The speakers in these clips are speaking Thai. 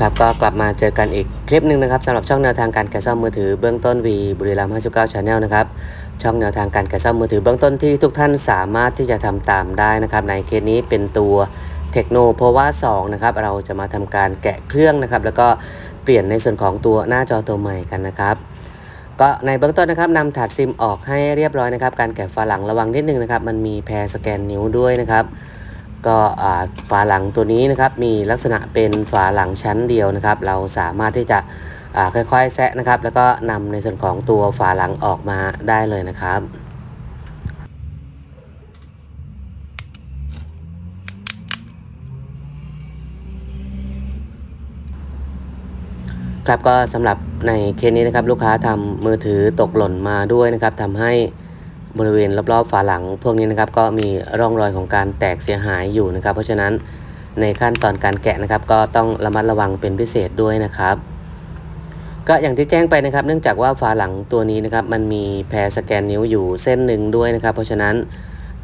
ครับก็กลับมาเจอกันอีกคลิปหนึ่งนะครับสำหรับช่องแนวทางการแกะซ่อมมือถือเบื้องต้นวีบุรีรัมย์59 Channel นะครับช่องแนวทางการแกะซ่อมมือถือเบื้องต้นที่ทุกท่านสามารถที่จะทำตามได้นะครับในเคสนี้เป็นตัวเทคโนโพว่า2นะครับเราจะมาทำการแกะเครื่องนะครับแล้วก็เปลี่ยนในส่วนของตัวหน้าจอตัวใหม่กันนะครับก็ในเบื้องต้นนะครับนำถาดซิมออกให้เรียบร้อยนะครับการแกะฝาหลังระวังนิดนึงนะครับมันมีแพรสแกนนิ้วด้วยนะครับ ก็ฝาหลังตัวนี้นะครับมีลักษณะเป็นฝาหลังชั้นเดียวนะครับ เราสามารถที่จะค่อยๆแซะนะครับ แล้วก็นำในส่วนของตัวฝาหลังออกมาได้เลยนะครับครับก็สำหรับในเคสนี้นะครับลูกค้าทำมือถือตกหล่นมาด้วยนะครับทำให้ บริเวณรอบๆฝาหลัง พวกนี้นะครับก็มีร่องรอยของการแตกเสียหายอยู่นะครับ เพราะฉะนั้นในขั้นตอนการแกะนะครับ ก็ต้องระมัดระวังเป็นพิเศษด้วยนะครับ ก็อย่างที่แจ้งไปนะครับ เนื่องจากว่าฝาหลังตัวนี้นะครับ มันมีแพรสแกนนิ้วอยู่เส้นหนึ่งด้วยนะครับ เพราะฉะนั้น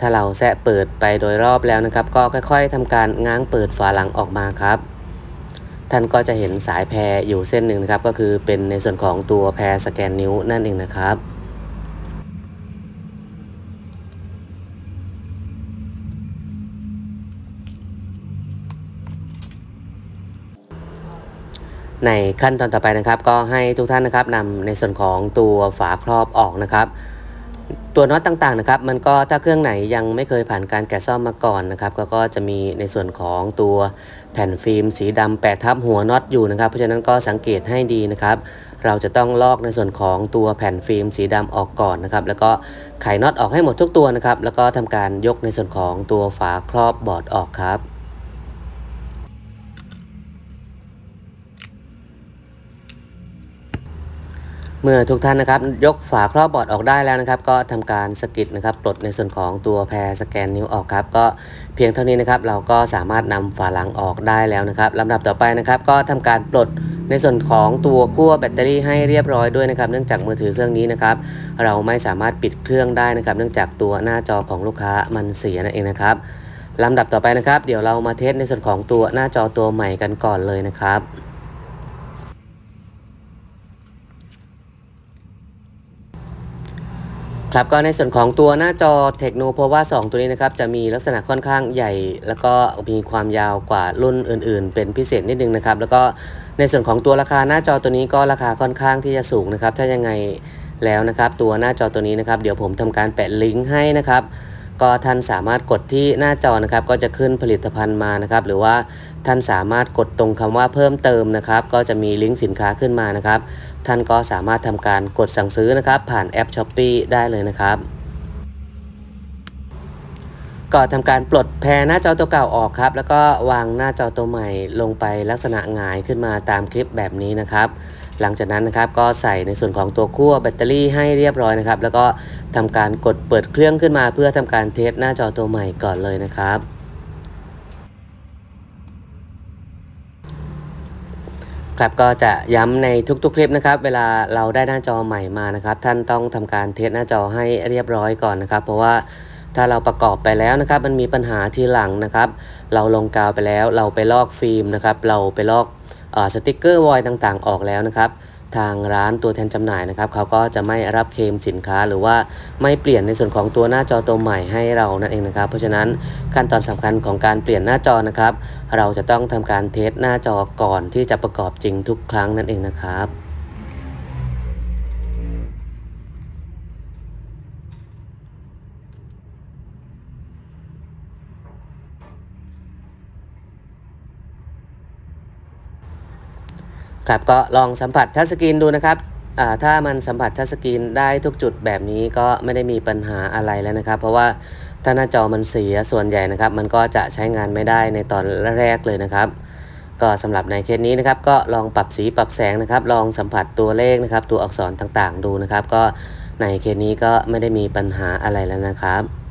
ถ้าเราแซะเปิดไปโดยรอบแล้วนะครับ ก็ค่อย ๆทำการง้างเปิดฝาหลังออกมาครับ ท่านก็จะเห็นสายแพรอยู่เส้นหนึ่งนะครับ ก็คือเป็นในส่วนของตัวแพรสแกนนิ้วนั่นเองนะครับ ในขั้นตอนต่อไปนะครับ ก็ให้ทุกท่านนะครับนำในส่วนของตัวฝาครอบออกนะครับ ตัวน็อตต่างๆนะครับ มันก็ถ้าเครื่องไหนยังไม่เคยผ่านการแกะซ่อมมาก่อนนะครับ ก็ก็จะมีในส่วนของตัวแผ่นฟิล์ม สีดำแปะทับหัวน็อตอยู่นะครับ เพราะฉะนั้นก็สังเกตให้ดีนะครับเราจะต้องลอกในส่วนของตัวแผ่นฟิล์มสีดำออกก่อนนะครับ แล้วก็ไขน็อตออกให้หมดทุกตัวนะครับ แล้วก็ทำการยกในส่วนของตัวฝาครอบบอร์ดออกครับ เมื่อทุกท่านนะครับยกฝาครอบบอร์ดออกได้แล้วนะครับ ก็ทำการสกิดนะครับปลดในส่วนของตัวแพรสแกนนิ้วออกครับก็เพียงเท่านี้นะครับเราก็สามารถนำฝาหลังออกได้แล้วนะครับลำดับต่อไปนะครับ ก็ทำการปลดในส่วนของตัวขั้วแบตเตอรี่ให้เรียบร้อยด้วยนะครับ เนื่องจากมือถือเครื่องนี้นะครับเราไม่สามารถปิดเครื่องได้นะครับ เนื่องจากตัวหน้าจอของลูกค้ามันเสียนั่นเองนะครับลำดับต่อไปนะครับ เดี๋ยวเรามาเทสในส่วนของตัวหน้าจอตัวใหม่กันก่อนเลยนะครับ ครับก็ในส่วนของตัวหน้าจอ Tecno p o v a 2 ตัวนี้นะครับ จะมีลักษณะค่อนข้างใหญ่ แล้วก็มีความยาวกว่ารุ่นอื่น ๆ เป็นพิเศษนิดนึงนะครับ แล้วก็ในส่วนของตัวราคาหน้าจอตัวนี้ก็ราคาค่อนข้างที่จะสูงนะครับ ถ้ายังไงแล้วนะครับ ตัวหน้าจอตัวนี้นะครับ เดี๋ยวผมทำการแปะลิงก์ให้นะครับ ก็ท่านสามารถกดที่หน้าจอนะครับ ก็จะขึ้นผลิตภัณฑ์มานะครับ หรือว่าท่านสามารถกดตรงคำว่าเพิ่มเติมนะครับ ก็จะมีลิงก์สินค้าขึ้นมานะครับ ท่านก็สามารถทำการกดสั่งซื้อนะครับ ผ่านแอป s h อ p e e ได้เลยนะครับก็ทำการปลดแพรหน้าจอตัวเก่าออกครับ แล้วก็วางหน้าจอตัวใหม่ลงไปลักษณะหงายขึ้นมาตามคลิปแบบนี้นะครับ หลังจากนั้นนะครับก็ใส่ในส่วนของตัวขั้วแบตเตอรี่ให้เรียบร้อยนะครับ แล้วก็ทำการกดเปิดเครื่องขึ้นมา เพื่อทำการเทสหน้าจอตัวใหม่ก่อนเลยนะครับครับก็จะย้ำในทุกๆคลิปนะครับ เวลาเราได้หน้าจอใหม่มานะครับ ท่านต้องทำการเทสหน้าจอให้เรียบร้อยก่อนนะครับ เพราะว่าถ้าเราประกอบไปแล้วนะครับ มันมีปัญหาทีหลังนะครับ เราลงกาวไปแล้ว เราไปลอกฟิล์มนะครับ เราไปลอก สติกเกอร์วอยต่างๆ ออกแล้วนะครับ ทางร้านตัวแทนจำหน่ายนะครับเขาก็จะไม่รับเคมสินค้าหรือว่าไม่เปลี่ยนในส่วนของตัวหน้าจอตัวใหม่ให้เรานั่นเองนะครับ เพราะฉะนั้นขั้นตอนสำคัญของการเปลี่ยนหน้าจอนะครับ เราจะต้องทำการเทสหน้าจอก่อนที่จะประกอบจริงทุกครั้งนั่นเองนะครับ ครับก็ลองสัมผัสทัชสกรีนดูนะครับถ้ามันสัมผัสทัชสกรีนได้ทุกจุดแบบนี้ก็ไม่ได้มีปัญหาอะไรแล้วนะครับ เพราะว่าถ้าหน้าจอมันเสียส่วนใหญ่นะครับ มันก็จะใช้งานไม่ได้ในตอนแรกเลยนะครับ ก็สำหรับในเคสนี้นะครับ ก็ลองปรับสีปรับแสงนะครับ ลองสัมผัสตัวเลขนะครับ ตัวอักษรต่างๆ ดูนะครับ ก็ในเคสนี้ก็ไม่ได้มีปัญหาอะไรแล้วนะครับ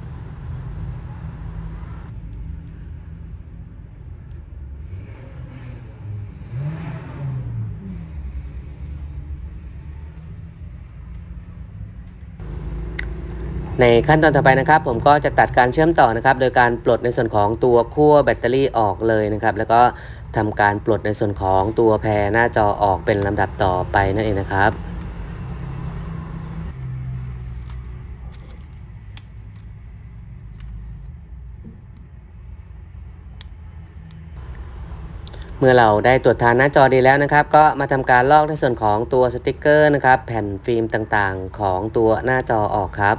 ในขั้นตอนต่อไปนะครับ ผมก็จะตัดการเชื่อมต่อนะครับ โดยการปลดในส่วนของตัวขั้วแบตเตอรี่ออกเลยนะครับ แล้วก็ทำการปลดในส่วนของตัวแพรหน้าจอออกเป็นลำดับต่อไปนั่นเองนะครับเมื่อเราได้ตรวจทานหน้าจอดีแล้วนะครับ ก็มาทำการลอกในส่วนของตัวสติกเกอร์นะครับ แผ่นฟิล์มต่างๆ ของตัวหน้าจอออกครับ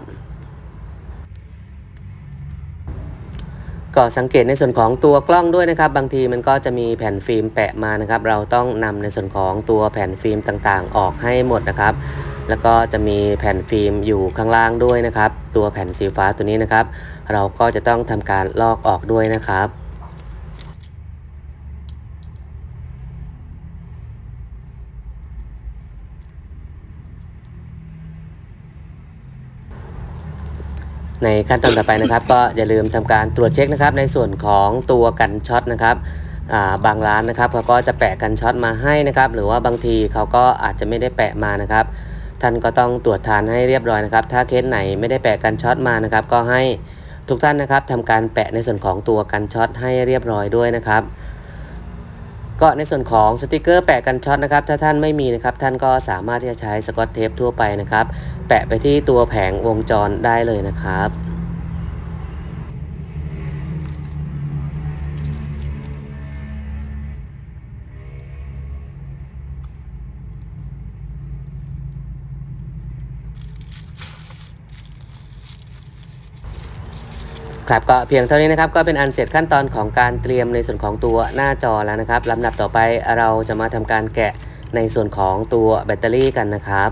ก็สังเกตในส่วนของตัวกล้องด้วยนะครับ บางทีมันก็จะมีแผ่นฟิล์มแปะมานะครับ เราต้องนำในส่วนของตัวแผ่นฟิล์มต่างๆ ออกให้หมดนะครับ แล้วก็จะมีแผ่นฟิล์มอยู่ข้างล่างด้วยนะครับ ตัวแผ่นสีฟ้าตัวนี้นะครับ เราก็จะต้องทำการลอกออกด้วยนะครับ ในขั้นตอนต่อไปนะครับ ก็อย่าลืมทำการตรวจเช็คนะครับ ในส่วนของตัวกันช็อตนะครับาบางร้านนะครับเขาก็จะแปะกันช็อตมาให้นะครับ หรือว่าบางทีเขาก็อาจจะไม่ได้แปะมานะครับ ท่านก็ต้องตรวจทานให้เรียบร้อยนะครับ ถ้าเคสไหนไม่ได้แปะกันช็อตมานะครับ ก็ให้ทุกท่านนะครับทำการแปะในส่วนของตัวกันช็อตให้เรียบร้อยด้วยนะครับ ก็ในส่วนของสติกเกอร์แปะกันช็อตนะครับ ถ้าท่านไม่มีนะครับ ท่านก็สามารถที่จะใช้สกอตเทปทั่วไปนะครับ แปะไปที่ตัวแผงวงจรได้เลยนะครับ ครับก็เพียงเท่านี้นะครับก็เป็นอันเสร็จขั้นตอนของการเตรียมในส่วนของตัวหน้าจอแล้วนะครับลำดับต่อไปเราจะมาทำการแกะในส่วนของตัวแบตเตอรี่กันนะครับ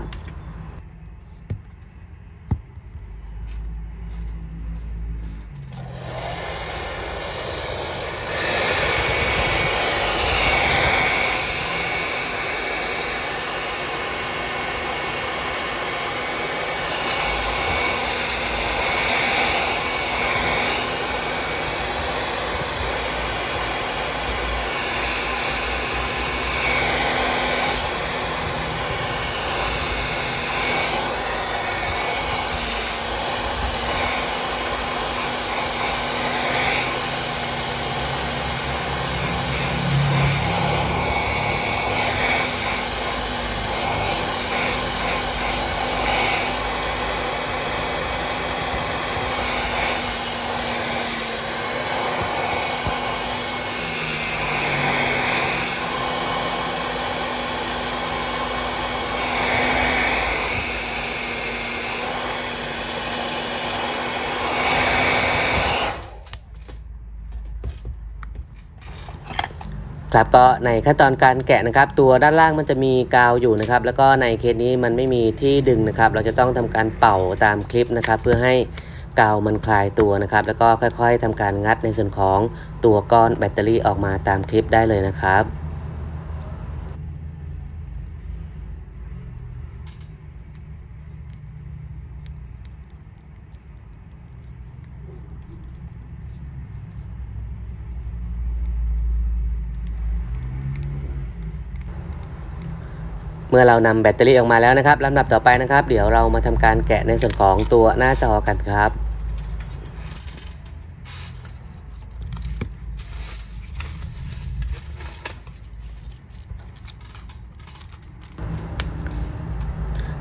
ครับก็ในขั้นตอนการแกะนะครับ ตัวด้านล่างมันจะมีกาวอยู่นะครับ แล้วก็ในเคสนี้มันไม่มีที่ดึงนะครับ เราจะต้องทำการเป่าตามคลิปนะครับ เพื่อให้กาวมันคลายตัวนะครับ แล้วก็ค่อยๆทำการงัดในส่วนของตัวก้อนแบตเตอรี่ออกมาตามคลิปได้เลยนะครับ มื่อเรานำแบตเตอรี่ออกมาแล้วนะครับลำดับต่อไปนะครับ เดี๋ยวเรามาทำการแกะในส่วนของตัวหน้าจอกันครับ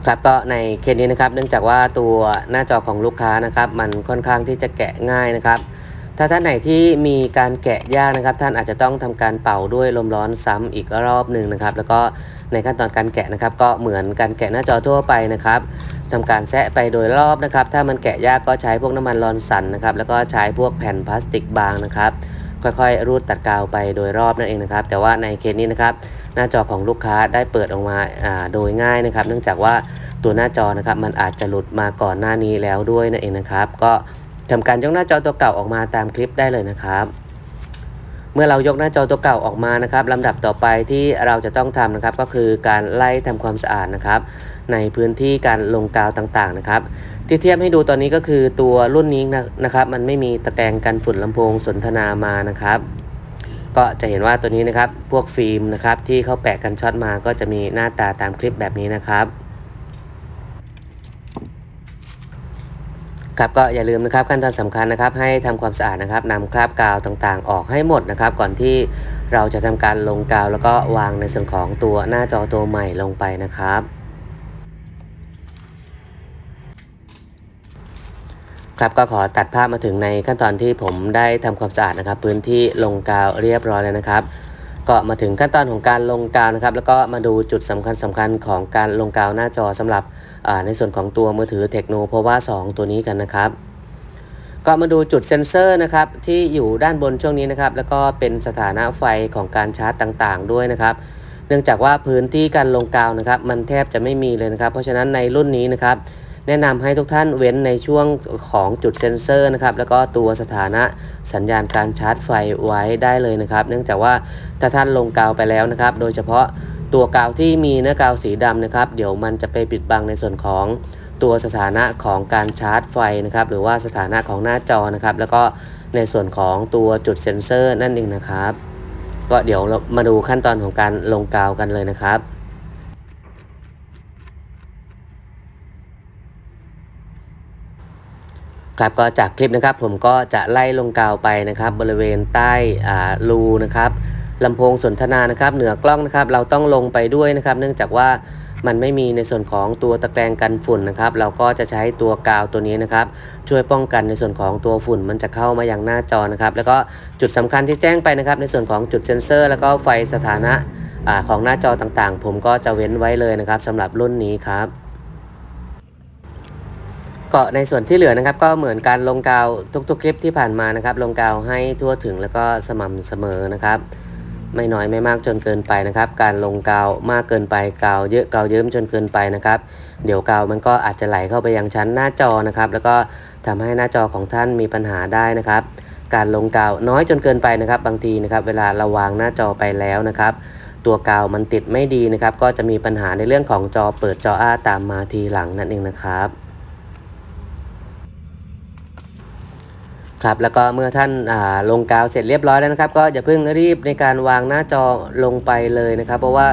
ครับก็ในเคสนี้นะครับเนื่องจากว่าตัวหน้าจอของลูกค้านะครับ มันค่อนข้างที่จะแกะง่ายนะครับ ถ้าท่านไหนที่มีการแกะยากนะครับ ท่านอาจจะต้องทำการเป่าด้วยลมร้อนซ้ำอีกรอบหนึ่งนะครับ แล้วก็ ในขั้นตอนการแกะนะครับ ก็เหมือนการแกะหน้าจอทั่วไปนะครับทำการแซะไปโดยรอบนะครับ ถ้ามันแกะยากก็ใช้พวกน้ำมันรอนสันนะครับ แล้วก็ใช้พวกแผ่นพลาสติกบางนะครับ ค่อยๆ รูดตัดกาวไปโดยรอบนั่นเองนะครับ แต่ว่าในเคสนี้นะครับ หน้าจอของลูกค้าได้เปิดออกมาอ่าโดยง่ายนะครับ เนื่องจากว่าตัวหน้าจอนะครับ มันอาจจะหลุดมาก่อนหน้านี้แล้วด้วยนั่นเองนะครับ ก็ทำการยกหน้าจอตัวเก่าออกมาตามคลิปได้เลยนะครับ เมื่อเรายกหน้าจอตัวเก่าออกมานะครับลำดับต่อไปที่เราจะต้องทำนะครับ ก็คือการไล่ทำความสะอาดนะครับ ในพื้นที่การลงกาวต่างๆนะครับ ที่เทียบให้ดูตอนนี้ก็คือตัวรุ่นนี้นะครับ มันไม่มีตะแกรงกันฝุ่นลำโพงสนทนามานะครับ ก็จะเห็นว่าตัวนี้นะครับพวกฟิล์มนะครับที่เขาแปะกันช็อตมาก็จะมีหน้าตาตามคลิปแบบนี้นะครับ ครับก็อย่าลืมนะครับขั้นตอนสำคัญนะครับให้ทำความสะอาดนะครับนำคราบกาวต่างๆ ออกให้หมดนะครับ ก่อนที่เราจะทำการลงกาว แล้วก็วางในส่วนของตัวหน้าจอตัวใหม่ลงไปนะครับครับก็ขอตัดภาพมาถึงในขั้นตอนที่ผมได้ทำความสะอาดนะครับ พื้นที่ลงกาวเรียบร้อยแล้วนะครับ ก็มาถึงขั้นตอนของการลงกาวนะครับ แล้วก็มาดูจุดสำคัญสำคัญของการลงกาวหน้าจอสำหรับในส่วนของตัวมือถือเทคโนโพวา2ตัวนี้กันนะครับ ก็มาดูจุดเซ็นเซอร์นะครับที่อยู่ด้านบนช่วงนี้นะครับ แล้วก็เป็นสถานะไฟของการชาร์จต่างๆ ด้วยนะครับ เนื่องจากว่าพื้นที่การลงกาวนะครับ มันแทบจะไม่มีเลยนะครับ เพราะฉะนั้นในรุ่นนี้นะครับ แนะนำให้ทุกท่านเว้นในช่วงของจุดเซ็นเซอร์นะครับแล้วก็ตัวสถานะสัญญาณการชาร์จไฟไว้ได้เลยนะครับ เนื่องจากว่าถ้าท่านลงกาวไปแล้วนะครับ โดยเฉพาะตัวกาวที่มีเนื้อกาวสีดำนะครับ เดี๋ยวมันจะไปปิดบังในส่วนของตัวสถานะของการชาร์จไฟนะครับ หรือว่าสถานะของหน้าจอนะครับ แล้วก็ในส่วนของตัวจุดเซ็นเซอร์นั่นเองนะครับ ก็เดี๋ยวเรามาดูขั้นตอนของการลงกาวกันเลยนะครับ ครับก็จากคลิปนะครับผมก็จะไล่ลงกาวไปนะครับ บริเวณใต้รูนะครับลำโพงสนทนานะครับเหนือกล้องนะครับ เราต้องลงไปด้วยนะครับ เนื่องจากว่ามันไม่มีในส่วนของตัวตะแกรงกันฝุ่นนะครับ เราก็จะใช้ตัวกาวตัวนี้นะครับ ช่วยป้องกันในส่วนของตัวฝุ่นมันจะเข้ามาอยังหน้าจอนะครับ แล้วก็จุดสำคัญที่แจ้งไปนะครับ ในส่วนของจุดเซ็นเซอร์ แล้วก็ไฟสถานะอของหน้าจอต่างๆ ผมก็จะเว้นไว้เลยนะครับสำหรับรุ่นนี้ครับ ก็ในส่วนที่เหลือนะครับ ก็เหมือนการลงกาวทุกๆคลิปที่ผ่านมานะครับ ลงกาวให้ทั่วถึงแล้วก็สม่ำเสมอนะครับ ไม่น้อยไม่มากจนเกินไปนะครับ การลงกาวมากเกินไปกาวเยอะกาวเยิ้มจนเกินไปนะครับ เดี๋ยวกาวมันก็อาจจะไหลเข้าไปยังชั้นหน้าจอนะครับ แล้วก็ทำให้หน้าจอของท่านมีปัญหาได้นะครับ การลงกาวน้อยจนเกินไปนะครับ บางทีนะครับ เวลาเราวางหน้าจอไปแล้วนะครับตัวกาวมันติดไม่ดีนะครับ ก็จะมีปัญหาในเรื่องของจอเปิดจออ้าตามมาทีหลังนั่นเองนะครับ ครับแล้วก็เมื่อท่านลงกาวเสร็จเรียบร้อยแล้วนะครับ ก็อย่าเพิ่งรีบในการวางหน้าจอลงไปเลยนะครับ เพราะว่า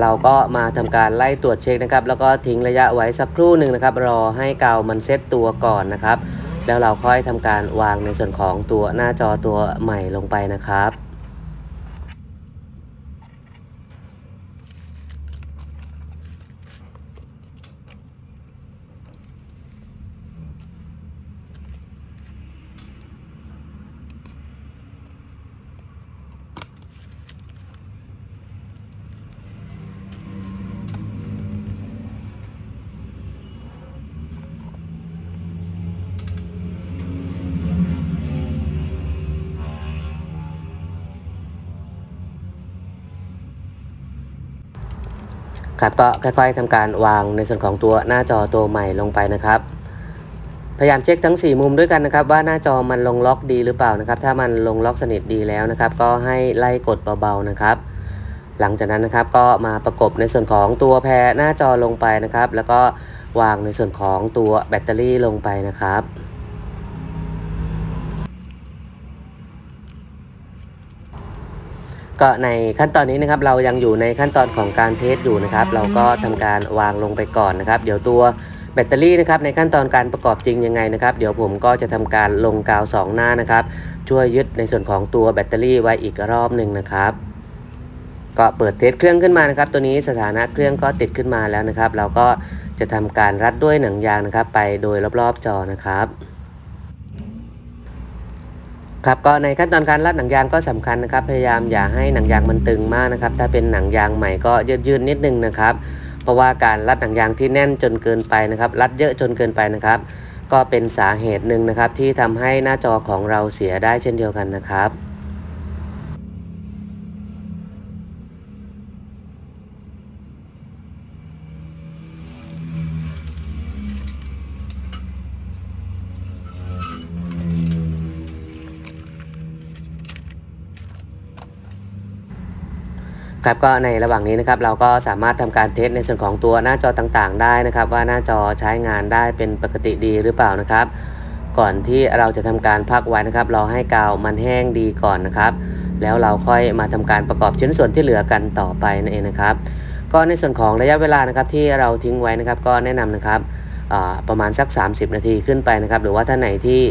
เราก็มาทำการไล่ตรวจเช็คนะครับ แล้วก็ทิ้งระยะไว้สักครู่หนึ่งนะครับ รอให้กาวมันเซตตัวก่อนนะครับ แล้วเราค่อยทำการวางในส่วนของตัวหน้าจอตัวใหม่ลงไปนะครับ ครับก็ค่อยๆทำการวางในส่วนของตัวหน้าจอตัวใหม่ลงไปนะครับ พยายามเช็คทั้ง 4 มุมด้วยกันนะครับ ว่าหน้าจอมันลงล็อกดีหรือเปล่านะครับ ถ้ามันลงล็อกสนิทดีแล้วนะครับ ก็ให้ไล่กดเบาๆนะครับ หลังจากนั้นนะครับก็มาประกบในส่วนของตัวแพรหน้าจอลงไปนะครับ แล้วก็วางในส่วนของตัวแบตเตอรี่ลงไปนะครับ ก็ในขั้นตอนนี้นะครับเรายังอยู่ในขั้นตอนของการเทสอยู่นะครับ เราก็ทำการวางลงไปก่อนนะครับ เดี๋ยวตัวแบตเตอรี่นะครับในขั้นตอนการประกอบจริงยังไงนะครับ เดี๋ยวผมก็จะทำการลงกาว 2 หน้านะครับ ช่วยยึดในส่วนของตัวแบตเตอรี่ไว้อีกรอบหนึ่งนะครับ ก็เปิดเทสเครื่องขึ้นมานะครับ ตัวนี้สถานะเครื่องก็ติดขึ้นมาแล้วนะครับ เราก็จะทำการรัดด้วยหนังยางนะครับ ไปโดยรอบๆจอนะครับ ครับก็ในขั้นตอนการรัดหนังยางก็สำคัญนะครับ พยายามอย่าให้หนังยางมันตึงมากนะครับ ถ้าเป็นหนังยางใหม่ก็ยืดๆนิดนึงนะครับ เพราะว่าการรัดหนังยางที่แน่นจนเกินไปนะครับ รัดเยอะจนเกินไปนะครับ ก็เป็นสาเหตุหนึ่งนะครับที่ทำให้หน้าจอของเราเสียได้เช่นเดียวกันนะครับ ครับก็ในระหว่างนี้นะครับเราก็สามารถทำการเทสในส่วนของตัวหน้าจอต่างๆ ได้นะครับ ว่าหน้าจอใช้งานได้เป็นปกติดีหรือเปล่านะครับ ก่อนที่เราจะทำการพักไว้นะครับรอให้กาวมันแห้งดีก่อนนะครับ แล้วเราค่อยมาทำการประกอบชิ้นส่วนที่เหลือกันต่อไปนั่นเองนะครับ ก็ในส่วนของระยะเวลานะครับที่เราทิ้งไว้นะครับ ก็แนะนำนะครับประมาณสัก 30 นาทีขึ้นไปนะครับ หรือว่าท่านไหนที่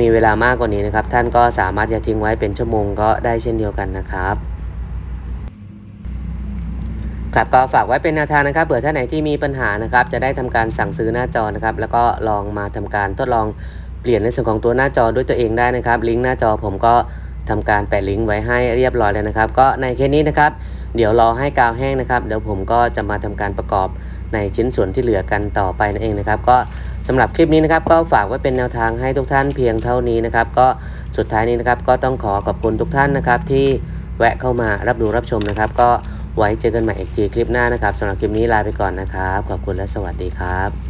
มีเวลามากกว่านี้นะครับ ท่านก็สามารถจะทิ้งไว้เป็นชั่วโมงก็ได้เช่นเดียวกันนะครับ ครับก็ฝากไว้เป็นแนวทางนะครับเผื่อท่านไหนที่มีปัญหานะครับจะได้ทำการสั่งซื้อหน้าจอนะครับแล้วก็ลองมาทำการทดลองเปลี่ยนในส่วนของตัวหน้าจอด้วยตัวเองได้นะครับลิงก์หน้าจอผมก็ทำการแปะลิงก์ไว้ให้เรียบร้อยแล้วนะครับ ก็ในเคสนี้นะครับเดี๋ยวรอให้กาวแห้งนะครับเดี๋ยวผมก็จะมาทำการประกอบในชิ้นส่วนที่เหลือกันต่อไปนั่นเองนะครับ ก็สำหรับคลิปนี้นะครับ ก็ฝากไว้เป็นแนวทางให้ทุกท่านเพียงเท่านี้นะครับ ก็สุดท้ายนี้นะครับก็ต้องขอขอบคุณทุกท่านนะครับที่แวะเข้ามารับดูรับชมนะครับ ก็ ไว้เจอกันใหม่อีกทีคลิปหน้านะครับสำหรับคลิปนี้ลาไปก่อนนะครับ ขอบคุณและสวัสดีครับ